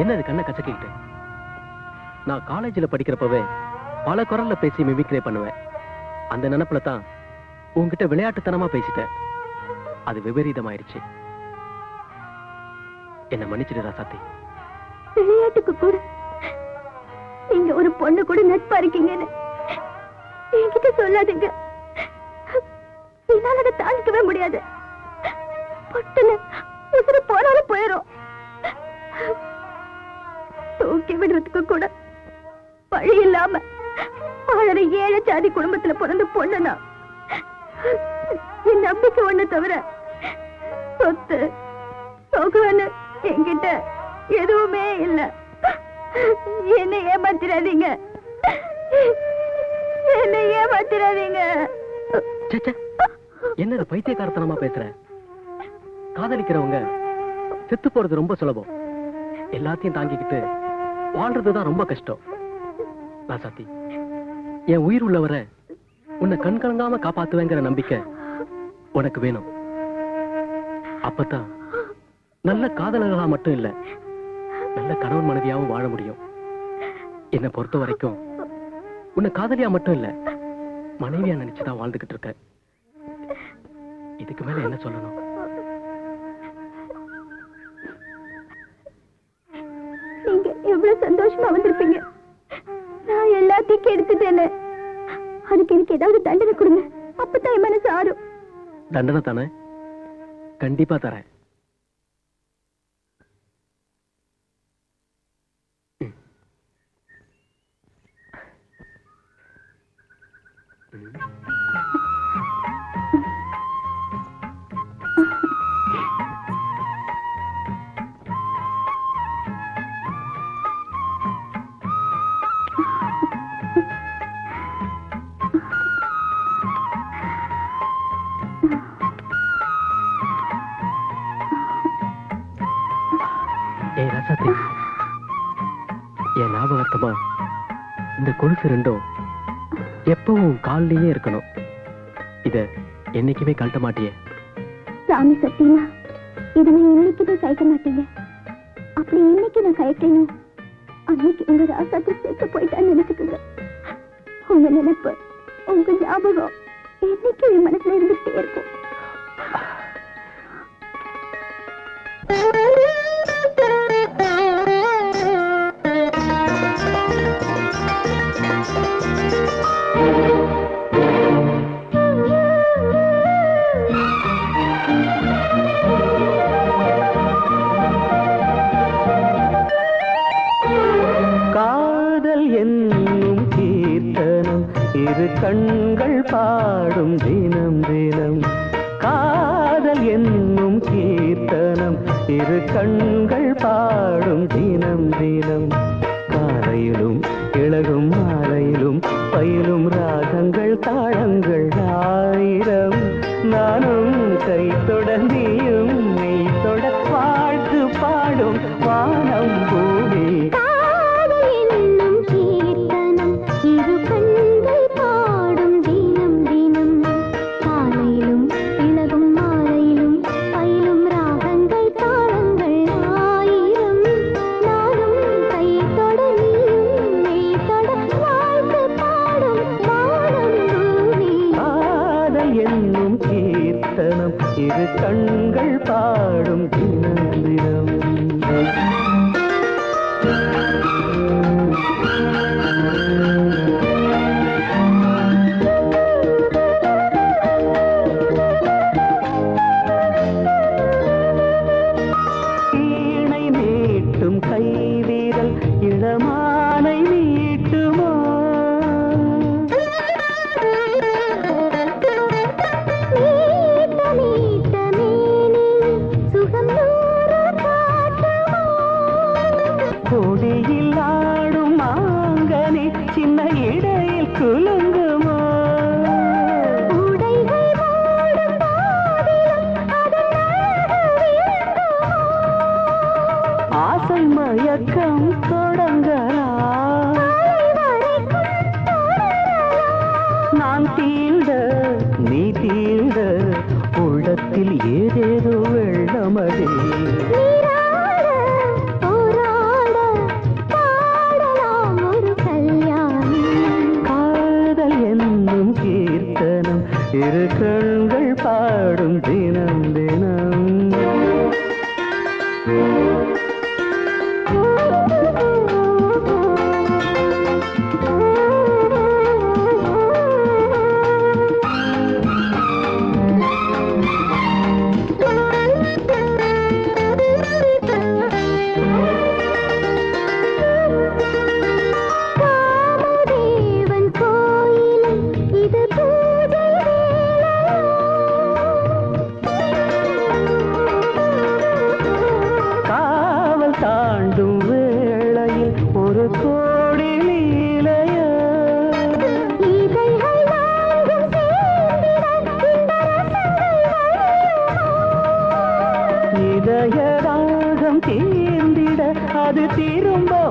என்ன இது கண்ணை கசக்கிட்டு நான் காலேஜில் படிக்கிறப்பவே பல குரல்ல பேசி மிமிக்ரே பண்ணுவேன். அந்த நினைப்புல தான் உன்கிட்ட விளையாட்டுத்தனமா பேசிட்டேன். அது விபரீதமாயிருச்சு. என்ன மன்னிச்சிடு ராசாத்தி விளையாட்டுக்கு கூட நீங்க ஒரு பொண்ணு கூட நட்பா இருக்கீங்கன்னு என்கிட்ட சொல்லாதீங்க. என்னால அதை தாங்கிக்கவே முடியாது. பொட்டுன்னு உசுறு போனாலும் போயிடும் தூக்கி விடுறதுக்கு கூட வழி இல்லாம வாழற ஏழை ஜாதி குடும்பத்துல பிறந்த பொண்ணுனா என் நம்பிக்கை ஒண்ணு தவிர சொத்து சொகுன்னு என்கிட்ட எதுவுமே இல்ல. என்ன ஏமாத்திராதீங்க. என்ன ஏமாத்திராதீங்க. என்னது என்ன பைத்தியக்காரத்தனமா பேசுற? காதலிக்கிறவங்க செத்து போறது ரொம்ப சுலபம். எல்லாத்தையும் தாங்கிக்கிட்டு வாழ்றதுதான் ரொம்ப கஷ்டம். ராசாத்தி என் உயிர் உள்ளவரை உன்னை கண் கலங்காம காப்பாத்துவேங்கிற நம்பிக்கை உனக்கு வேணும். அப்பதான் நல்ல காதலர்களா மட்டும் இல்ல நல்ல கணவன் மனைவியாவும் வாழ முடியும். என்னை பொறுத்த வரைக்கும் உன்னை காதலியா மட்டும் இல்ல மனைவியா நினைச்சுதான் வாழ்ந்துகிட்டு இருக்க. இதுக்கு மேல என்ன சொல்லணும்? எவ்வளவு சந்தோஷமா வந்திருப்பீங்க. நான் எல்லாத்தையும் கெடுத்துட்டேன்னு அதுக்கு எனக்கு ஏதாவது தண்டனை கொடுங்க. அப்பதான் என் மனசு ஆறும். தண்டனை தானே? கண்டிப்பா தரேன். மனசு ரெண்டும் எப்பவும் காலிலேயே இருக்கணும். இத என்னைக்குமே கழட்ட மாட்டியே. சாமி சத்தியமா? இதை நீ இன்னைக்குமே கயக்க மாட்டீங்க அப்படி இன்னைக்கு நான் கயக்கணும் அன்னைக்கு உங்க ராசாத்து சேர்த்து போயிட்டான்னு நினைச்சுக்கோங்க உங்க நினைப்பு உங்க ஞாபகம் என்னைக்கு என் மனசுல இருந்துட்டே இருக்கும். திரு கண்கள் பாடும் தினம் தினம். காலையிலும் இழகும் மாலையிலும் பயிலும் ராகங்கள் தாளங்கள் ஆயிரம். நானும் கை தொடர்ந்தியும் மெய் தொட வாழ்த்து பாடும் வானம் போ இரு கண்கள் பாடும் கொடியில் ஆடும் மாங்கனி சின்ன இடையில் குலுங்குமோ? ஆசை மயக்கம் தொடங்கலாம் நான் தீண்ட நீ தீண்ட உள்ளத்தில் ஏதேதோ திருக்கண்கள் பாடும் தினம் தினம்.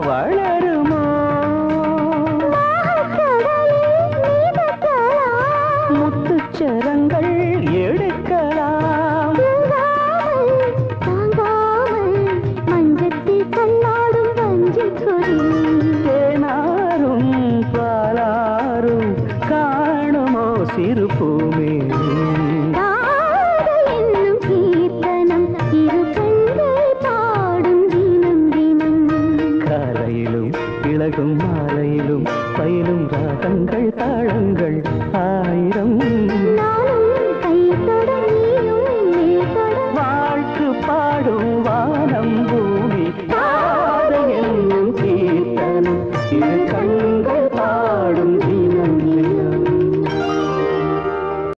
வள